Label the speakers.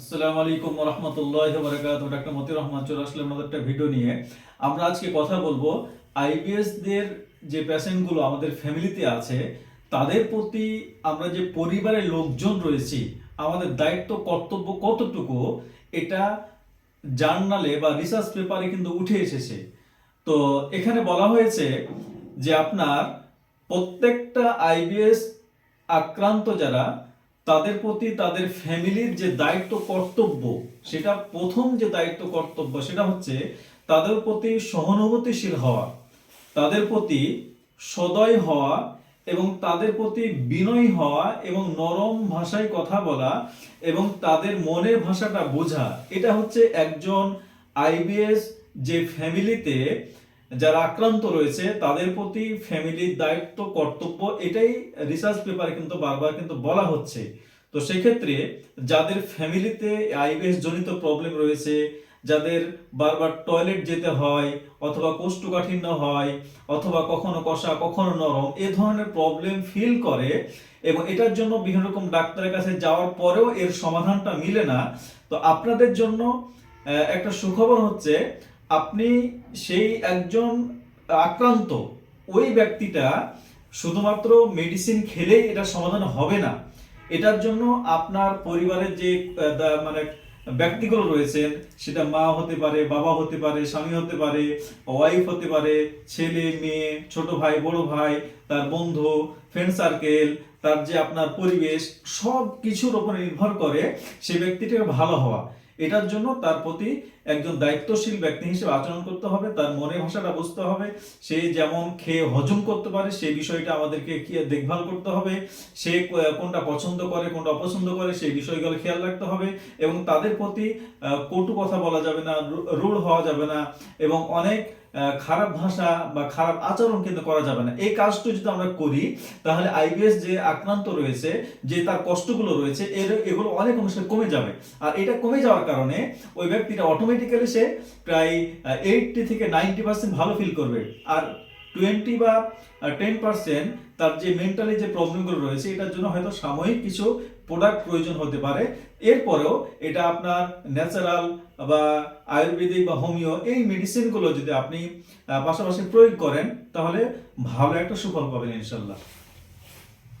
Speaker 1: আসসালামু আলাইকুম রহমতুল্লাহ বরকাত ডাক্তার মতিউর রহমান চলে আসলাম আমাদের একটা ভিডিও নিয়ে। আমরা আজকে কথা বলব আইবিএস দের যে পেশেন্টগুলো আমাদের ফ্যামিলিতে আছে, তাদের প্রতি আমরা যে পরিবারের লোকজন রয়েছি, আমাদের দায়িত্ব, কর্তব্য কতটুকু, এটা জার্নালে বা রিসার্চ পেপারে কিন্তু উঠে এসেছে। তো এখানে বলা হয়েছে যে আপনার প্রত্যেকটা আইবিএস আক্রান্ত যারা তাদের প্রতি তাদের ফ্যামিলির যে দায়িত্ব কর্তব্য, সেটা প্রথম যে দায়িত্ব কর্তব্য, সেটা হচ্ছে তাদের প্রতি সহানুভূতিশীল হওয়া, তাদের প্রতি সদয় হওয়া এবং তাদের প্রতি বিনয়ী হওয়া এবং নরম ভাষায় কথা বলা এবং তাদের মনের ভাষাটা বোঝা। এটা হচ্ছে একজন আইবিএস যে ফ্যামিলিতে যারা আক্রান্ত রয়েছে, তাদের প্রতি ফ্যামিলির দায়িত্ব, কর্তব্য, এটাই রিসার্চ পেপারে কিন্তু বারবার কিন্তু বলা হচ্ছে। তো সেক্ষেত্রে যাদের ফ্যামিলিতে আইবিএস জনিত প্রবলেম রয়েছে, যাদের বারবার টয়লেট যেতে হয়, অথবা কোষ্ঠকাঠিন্য হয়, অথবা কখনো কষা, কখনো নরম, এ ধরনের প্রবলেম ফিল করে এবং এটার জন্য বিভিন্ন রকম ডাক্তারের কাছে যাওয়ার পরেও এর সমাধানটা মিলে না। তো আপনাদের জন্য একটা সুখবর হচ্ছে আপনি সেই একজন আক্রান্ত, ওই ব্যক্তিটা শুধুমাত্র মেডিসিন খেলেই এটা সমাধান হবে না। এটার জন্য আপনার পরিবারের যে মানে ব্যক্তিগুলো রয়েছেন, সেটা মা হতে পারে, বাবা হতে পারে, স্বামী হতে পারে ওয়াইফ হতে পারে, ছেলে, মেয়ে, ছোট ভাই, বড় ভাই, তার বন্ধু ফ্রেন্ড সার্কেল তার যে আপনার পরিবেশ, সব কিছুর উপর নির্ভর করে সে ব্যক্তিটাকে ভালো হওয়া। এটার জন্য তার প্রতি একজন দায়িত্বশীল ব্যক্তি হিসেবে আচরণ করতে হবে, তার মনের ভাষাটা বুঝতে হবে, সে যেমন খেয়ে হজম করতে পারে সেই বিষয়টা আমাদেরকে দেখভাল করতে হবে, সে কোনটা পছন্দ করে, কোনটা অপছন্দ করে, সেই বিষয়গুলো খেয়াল রাখতে হবে এবং তাদের প্রতি কটু কথা বলা যাবে না রুড় হওয়া যাবে না এবং অনেক খারাপ ভাষা বা খারাপ আচরণ কিন্তু করা যাবে না। এই কাজটা যদি আমরা করি, তাহলে আইবিএস যে আক্রান্ত রয়েছে, যে তার কষ্টগুলো রয়েছে, এর, এগুলো অনেক অংশে কমে যাবে। আর এটা কমে যাওয়ার কারণে ওই ব্যক্তিটা অটোমেটিক্যালি সে প্রায় এইটটি থেকে নাইনটি পার্সেন্ট ভালো ফিল করবে। আর টোয়েন্টি বা টেন পার্সেন্ট তার যে মেন্টালি যে প্রবলেমগুলো রয়েছে, এটার জন্য হয়তো সাময়িক কিছু প্রোডাক্ট প্রয়োজন হতে পারে। এরপরেও এটা আপনার ন্যাচারাল বা আয়ুর্বেদিক বা হোমিও, এই মেডিসিনগুলো যদি আপনি পাশাপাশি প্রয়োগ করেন, তাহলে ভালো একটা সুফল পাবেন ইনশাল্লাহ।